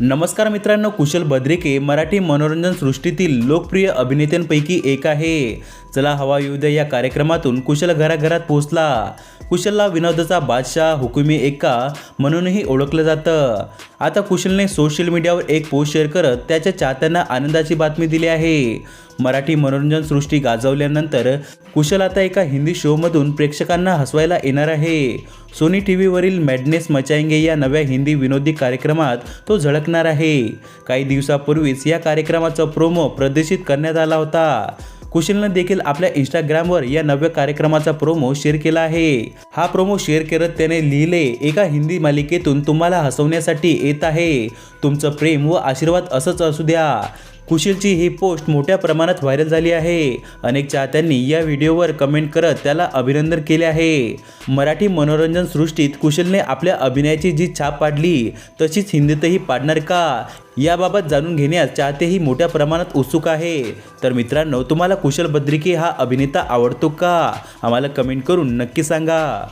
नमस्कार मित्रांनो कुशल बद्रिके मराठी मनोरंजन सृष्टीतील लोकप्रिय अभिनेत्यांपैकी एक आहे. चला हवा येऊ द्या या कार्यक्रमातून कुशल घराघरात पोहोचला. कुशलला विनोदाचा बादशाह हुकुमी एक्का म्हणूनही ओळखलं जातं. आता कुशलने सोशल मीडियावर एक पोस्ट शेअर करत त्याच्या चाहत्यांना आनंदाची बातमी दिली आहे. मराठी मनोरंजन सृष्टी गाजवल्यानंतर कुशल आता एका हिंदी शोमधून प्रेक्षकांना हसवायला येणार आहे. सोनी टी व्हीवरील मॅडनेस मचाएंगे या नव्या हिंदी विनोदी कार्यक्रमात तो झळकणार आहे. काही दिवसापूर्वीच या कार्यक्रमाचा प्रोमो प्रदर्शित करण्यात आला होता. कुशलनं देखील आपल्या इंस्टाग्रामवर या नव्या कार्यक्रमाचा प्रोमो शेअर केला आहे. हा प्रोमो शेअर करत त्याने लिहिले एका हिंदी मालिकेतून तुम्हाला हसवण्यासाठी येत आहे. तुमचं प्रेम व आशीर्वाद असंच असू द्या. कुशीलची ही पोस्ट मोठ्या प्रमाणात व्हायरल झाली आहे. अनेक चाहत्यांनी या व्हिडिओवर कमेंट करत त्याला अभिनंदन केले आहे. मराठी मनोरंजन सृष्टीत कुशलने आपल्या अभिनयाची जी छाप पाडली तशीच हिंदीतही पाडणार का? याबाबत जाणून घेण्यास चाहतेही मोठ्या प्रमाणात उत्सुक आहे. तर मित्रांनो तुम्हाला कुशल बद्रिके हा अभिनेता आवडतो का? आम्हाला कमेंट करून नक्की सांगा.